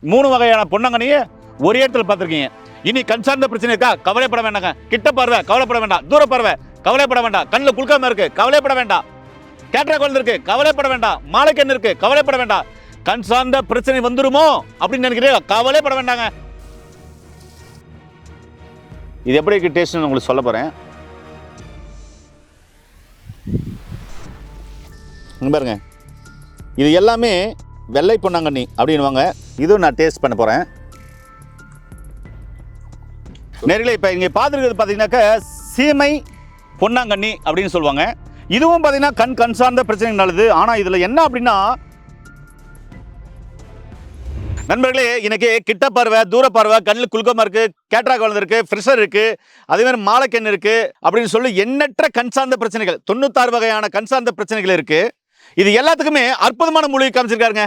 மூணு வகையான பொன்னங்கனியை ஒரே இடத்துல பார்த்துருக்கீங்க. இனி கண் சார்ந்த பிரச்சனை இருக்கா? கவலைப்பட வேண்டாங்க. கிட்ட பார்வை கவலைப்பட வேண்டாம். தூர பார்வை கவலைப்பட வேண்டாம். கண்ணில் குளுக்காம இருக்கு கவலைப்பட வேண்டாம். கேட்ரா குழந்தை இருக்கு கவலைப்பட வேண்டாம். மாலைக்கண் இருக்கு? கவலைப்பட வேண்டாம். கண் சார்ந்த பிரச்சனை வந்துருமோ? அப்படின்னு நினைக்கிறீங்க கவலைப்பட வேண்டாங்க. இது எப்படி இருக்கு டேஸ்ட்னு உங்களுக்கு சொல்ல போகிறேன் பாருங்க. இது எல்லாமே வெள்ளை பொன்னாங்கண்ணி அப்படின்னுவாங்க. இதுவும் நான் டேஸ்ட் பண்ண போகிறேன் நேரில் இப்போ இங்கே பார்த்துருக்கிறது பார்த்தீங்கன்னாக்கா சீமை பொன்னாங்கண்ணி அப்படின்னு சொல்லுவாங்க. இதுவும் பார்த்தீங்கன்னா கண் கண் சார்ந்த பிரச்சனை நல்லது ஆனால் இதில் என்ன அப்படின்னா நண்பர்களே இன்னைக்கு கிட்ட பார்வை தூர பார்வை கண்ணில் குலுக்கமாக இருக்குது கேட்ரா குழந்தை ஃப்ரெஷர் இருக்குது அதேமாதிரி மாலைக்கண் இருக்குது அப்படின்னு சொல்லி எண்ணற்ற கண் சார்ந்த பிரச்சனைகள் தொண்ணூத்தாறு வகையான கண் சார்ந்த பிரச்சனைகள் இருக்குது இது எல்லாத்துக்குமே அற்புதமான மூலிகை காமிச்சிருக்காருங்க.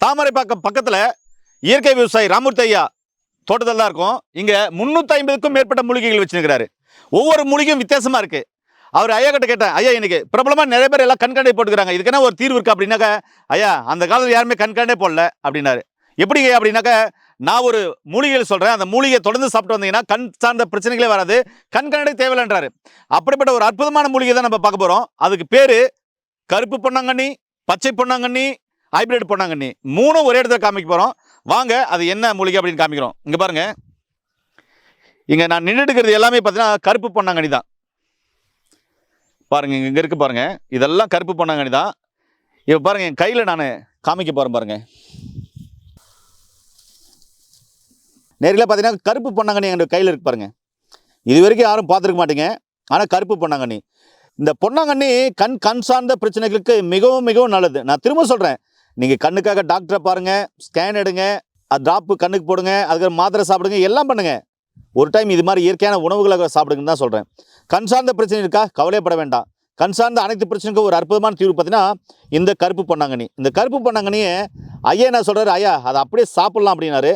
தாமரைப்பாக்கம் பக்கத்தில் இயற்கை விவசாயி ராமூர்த்தி ஐயா தோட்டத்தில் தான் இருக்கும். இங்கே முந்நூற்றி ஐம்பதுக்கும் மேற்பட்ட மூலிகைகள் வச்சுருக்கிறாரு. ஒவ்வொரு மூலிகையும் வித்தியாசமாக இருக்குது அவர் ஐயா கிட்ட கேட்டேன் ஐயா இன்றைக்கி பிரபலமாக நிறைய பேர் எல்லாம் கண்காணி போட்டுக்கிறாங்க. இதுக்கான ஒரு தீர்வு இருக்குது அப்படின்னாக்கா ஐயா அந்த காலத்தில் யாருமே கண்காண்டே போடல. அப்படின்னாரு. எப்படிங்க அப்படின்னாக்கா நான் ஒரு மூலிகைகள் சொல்கிறேன் அந்த மூலிகையை தொடர்ந்து சாப்பிட்டு வந்தீங்கன்னா கண் சார்ந்த பிரச்சனைகளே வராது. கண் தேவையில்லைன்றாரு. அப்படிப்பட்ட ஒரு அற்புதமான மூலிகை தான் நம்ம பார்க்க போகிறோம் அதுக்கு பேர் கருப்பு பொன்னாங்கண்ணி பச்சை பொன்னாங்கண்ணி ஹைபிரிட் பொன்னாங்கண்ணி. மூணும் ஒரே இடத்துல காமிக்க போகிறோம் வாங்க அது என்ன மூலிகை அப்படின்னு காமிக்கிறோம். இங்கே பாருங்கள் இங்கே நான் நின்றுட்டு இருக்கிறது எல்லாமே பார்த்தீங்கன்னா கருப்பு பொன்னாங்கண்ணி தான். பாருங்கள் இங்கே இருக்குது பாருங்கள் இதெல்லாம் கருப்பு பொன்னாங்கண்ணி தான். இப்போ பாருங்கள் என் கையில் நான் காமிக்க போகிறேன் பாருங்கள் நேரில் பார்த்தீங்கன்னா கருப்பு பொன்னாங்கண்ணி எங்கள் கையில் இருக்கு பாருங்கள் இது வரைக்கும் யாரும் பார்த்துருக்க மாட்டீங்க. ஆனால் கருப்பு பொன்னாங்கண்ணி. இந்த பொன்னாங்கண்ணி கண் கண் சார்ந்த பிரச்சனைகளுக்கு மிகவும் மிகவும் நல்லது. நான் திரும்ப சொல்கிறேன் நீங்கள் கண்ணுக்காக டாக்டரை பாருங்கள் ஸ்கேன் எடுங்க அது ட்ராப்பு கண்ணுக்கு போடுங்க அதுக்கு மாத்திரை சாப்பிடுங்க எல்லாம் பண்ணுங்கள் ஒரு டைம் இது மாதிரி இயற்கையான உணவுகளை சாப்பிடுங்கன்னு தான் சொல்கிறேன் கண் சார்ந்த பிரச்சனை இருக்கா? கவலைப்பட வேண்டாம். கண் சார்ந்த அனைத்து பிரச்சனைக்கும் ஒரு அற்புதமான தீர்வு பார்த்தீங்கன்னா இந்த கருப்பு பொன்னாங்கண்ணி. இந்த கருப்பு பண்ணாங்கனியே ஐயா என்ன சொல்கிறாரு ஐயா அதை அப்படியே சாப்பிட்லாம் அப்படின்னாரு.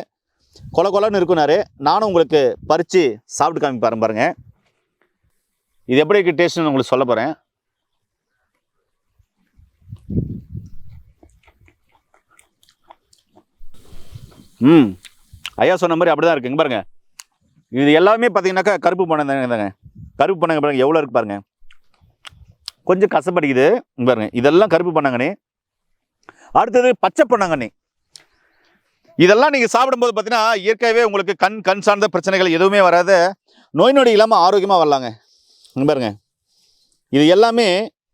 கொல கொலன்னு இருக்குனாரு. நானும் உங்களுக்கு பறித்து சாப்பிட்டு காமிப்பாரு பாருங்க. இது எப்படி இருக்குது டேஸ்ட்னு உங்களுக்கு சொல்ல போகிறேன் ம். ஐயா சொன்ன மாதிரி அப்படி தான் இருக்குங்க பாருங்க. இது எல்லாமே பார்த்தீங்கன்னாக்கா கருப்பு பணம் தாங்க கருப்பு பண்ணங்க பாருங்க எவ்வளோ இருக்கு பாருங்க. கொஞ்சம் கசப்படிக்குது. இங்க பாருங்க. இதெல்லாம் கருப்பு பண்ணாங்கண்ணே. அடுத்தது பச்சை பொன்னாங்கண்ணி இதெல்லாம் நீங்கள் சாப்பிடும்போது பார்த்தீங்கன்னா இயற்கையாகவே உங்களுக்கு கண் கண் சார்ந்த பிரச்சனைகள் எதுவுமே வராத நோய் நொடி இல்லாமல் ஆரோக்கியமாக வரலாங்க. பாருங்க. இது எல்லாமே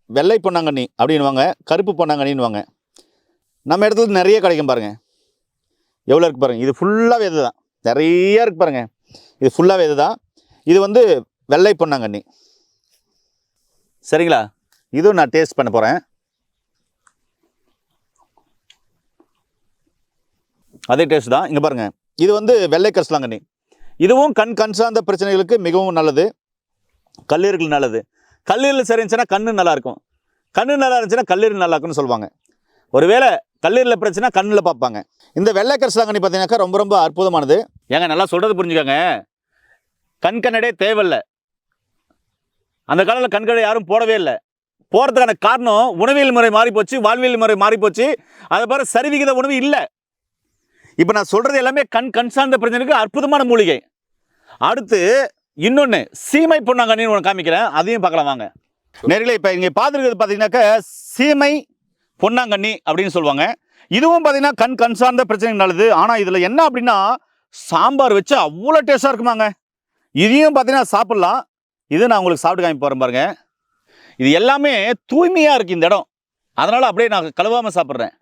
வெள்ளை பொன்னாங்கண்ணி அப்படின்வாங்க கருப்பு பொன்னாங்கண்ணின்னுவாங்க நம்ம இடத்துல நிறைய கிடைக்கும் பாருங்கள் எவ்வளோ இருக்கு பாருங்கள் இது ஃபுல்லாகவே இது தான் நிறையா இருக்கு பாருங்கள் இது ஃபுல்லாகவே இது தான் இது வந்து வெள்ளை பொன்னாங்கண்ணி சரிங்களா? இதுவும் நான் டேஸ்ட் பண்ண போகிறேன் அதே டேஸ்ட் தான். இங்கே பாருங்கள் இது வந்து வெள்ளை கரிசலாங்கண்ணி. இதுவும் கண் கண் சார்ந்த பிரச்சனைகளுக்கு மிகவும் நல்லது. கல்லீரல் நல்லது. கல்லீரல் சரி இருந்துச்சுன்னா கண்ணு நல்லாயிருக்கும் கண் கண்ணு நல்லா இருந்துச்சுன்னா கல்லீரல் நல்லா இருக்கும்னு சொல்லுவாங்க. ஒருவேளை கல்லீரல் பிரச்சனை கண்ணில் பார்ப்பாங்க. இந்த வெள்ளை கரிசலாங்கண்ணி பார்த்தீங்கன்னாக்கா ரொம்ப ரொம்ப அற்புதமானது. ஏங்க நல்லா சொல்கிறது புரிஞ்சுக்கோங்க. கண் கண்ணடே தேவையில்லை. அந்த காலத்தில் கண்கடை யாரும் போடவே இல்லை. போகிறதுக்கான காரணம் உணவியல் முறை மாறி போச்சு வாழ்வியல் முறை மாறி போச்சு அதை பாரு சரிவிகித உணவு இல்லை. இப்போ நான் சொல்கிறது எல்லாமே கண் கண் சார்ந்த பிரச்சனைக்கு அற்புதமான மூலிகை. அடுத்து இன்னொன்று சீமை பொன்னாங்கண்ணின்னு ஒன்று காமிக்கிறேன். அதையும் பார்க்கலாம் வாங்க. நேரில் இப்போ இங்கே பார்த்துருக்கிறது பார்த்தீங்கன்னாக்கா சீமை பொன்னாங்கண்ணி அப்படின்னு சொல்லுவாங்க. இதுவும் பார்த்தீங்கன்னா கண் கண் சார்ந்த பிரச்சனை நல்லது. ஆனால் இதில் என்ன அப்படின்னா சாம்பார் வச்சு அவ்வளோ டேஸ்ட்டாக இருக்குமாங்க. இதையும் பார்த்தீங்கன்னா சாப்பிட்லாம். இது நான் உங்களுக்கு சாப்பிட்டு காமி போகிறேன் பாருங்கள் இது எல்லாமே தூய்மையாக இருக்குது இந்த இடம். அதனால் அப்படியே நான் கழுவாமல் சாப்பிட்றேன்.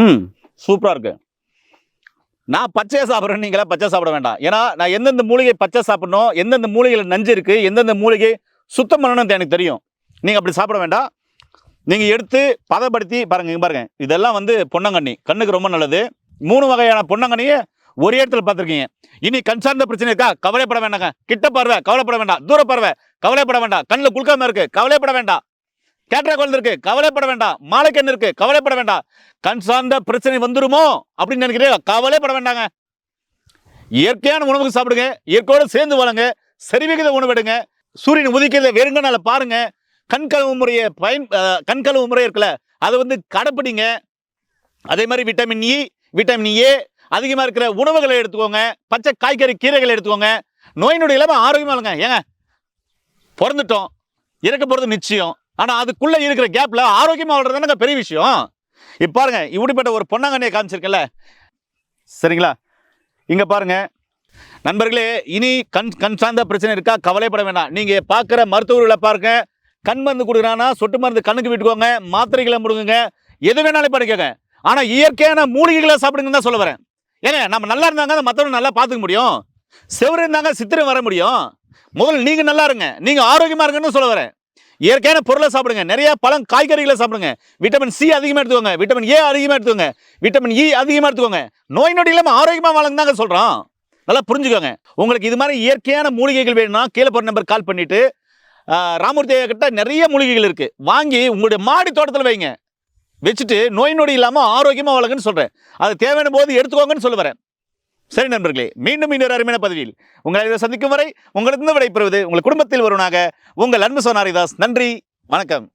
ம் சூப்பராக இருக்கு. நான் பச்சையை சாப்பிட்றேன் நீங்களா பச்சை சாப்பிட வேண்டாம். ஏன்னா நான் எந்தெந்த மூலிகை பச்சை சாப்பிட்ணும் எந்தெந்த மூலிகையில் நஞ்சு இருக்குது எந்தெந்த மூலிகை சுத்தம் பண்ணணும்னு எனக்கு தெரியும். நீங்கள் அப்படி சாப்பிட வேண்டாம். நீங்கள் எடுத்து பதப்படுத்தி பாருங்கள் இங்கே பாருங்கள் இதெல்லாம் வந்து பொன்னங்கண்ணி கண்ணுக்கு ரொம்ப நல்லது. மூணு வகையான பொன்னங்கண்ணியை ஒரே இடத்துல பார்த்துருக்கீங்க. இனி கண் சார்ந்த பிரச்சனை இருக்கா? கவலைப்பட வேண்டாங்க. கிட்ட பார்வை கவலைப்பட வேண்டாம். தூர பார்வை கவலைப்பட வேண்டாம். கண்ணில் குளுக்காம இருக்கு கவலைப்பட வேண்டாம். கேட்ரா குழந்தை இருக்கு கவலைப்பட வேண்டாம். மாலைக்கண் இருக்கு? கவலைப்பட வேண்டாம். கண் சார்ந்த பிரச்சனை வந்துருமோ? அப்படின்னு நினைக்கிறீங்க கவலைப்பட வேண்டாங்க. இயற்கையான உணவுக்கு சாப்பிடுங்க. இயற்கையோடு சேர்ந்து வாழுங்க. சரிவிகித உணவு எடுங்க. சூரியன் உதிக்கிறத வெறுங்கனால பாருங்கள் கண்கலவு முறையை பயன் கண்கலவு முறை இருக்குல்ல அதை வந்து கடைப்பிடிங்க. அதே மாதிரி விட்டமின் இ விட்டமின் ஏ அதிகமாக இருக்கிற உணவுகளை எடுத்துக்கோங்க. பச்சை காய்கறி கீரைகளை எடுத்துக்கோங்க. நோய் நொடி இல்லாமல் ஆரோக்கியமாக இல்லைங்க ஏங்க பிறந்துட்டோம். இறக்க போகிறது நிச்சயம். ஆனால் அதுக்குள்ளே இருக்கிற கேப்பில் ஆரோக்கியமாக வாழ்றதுதானங்க பெரிய விஷயம். இப்போ பாருங்க இப்படிப்பட்ட ஒரு பொன்னாங்கண்ணியை காமிச்சிருக்கல சரிங்களா? இங்கே பாருங்க. நண்பர்களே இனி கண் கண் சார்ந்த பிரச்சனை இருக்கா? கவலைப்பட வேண்டாம். நீங்கள் பார்க்குற மருத்துவர்களை பாருங்கள் கண் மருந்து கொடுக்குறானா சொட்டு மருந்து கண்ணுக்கு விட்டுக்கோங்க மாத்திரைகளை முடுங்குங்க. எது வேணாலும் படிக்கங்க ஆனால் இயற்கையான மூலிகைகளை சாப்பிடுங்கன்னு தான் சொல்ல வரேன். ஏங்க நம்ம நல்லா இருந்தாங்க அந்த மற்றவங்க நல்லா பார்த்துக்க முடியும். செவரு இருந்தாங்க சித்திரம் வர முடியும். முதல்ல நீங்கள் நல்லா இருங்க. நீங்கள் ஆரோக்கியமாக இருங்கன்னு சொல்ல வரேன். இயற்கையான பொருளை சாப்பிடுங்க. நிறைய பழம் காய்கறிகளை சாப்பிடுங்க. விட்டமின் சி அதிகமாக எடுத்துக்கோங்க. விட்டமின் ஏ அதிகமாக எடுத்துக்கோங்க. விட்டமின் இ e அதிகமாக எடுத்துக்கோங்க. நோய் நொடி இல்லாமல் ஆரோக்கியமாக வாழங்க தாங்க சொல்கிறோம் நல்லா புரிஞ்சுக்கோங்க. உங்களுக்கு இது மாதிரி இயற்கையான மூலிகைகள் வேணும்னா கீழே போகிற நம்பர் கால் பண்ணிவிட்டு ராமூர்த்தி ஐயா கிட்ட நிறைய மூலிகைகள் இருக்குது வாங்கி உங்களுடைய மாடி தோட்டத்தில் வைங்க. வச்சுட்டு நோய் நொடி இல்லாமல் ஆரோக்கியமாக வளருங்கன்னு சொல்கிறேன் அது தேவையான போது எடுத்துக்கோங்கன்னு சொல்ல வரேன். சரி நண்பர்களே மீண்டும் இன்னொரு அருமையான பதவியில் உங்களை இதை சந்திக்கும் வரை உங்களிடம் விடைபெறுவது உங்கள் குடும்பத்தில் வருவனாக உங்கள் அன்பு சோனாரிதாஸ். நன்றி வணக்கம்.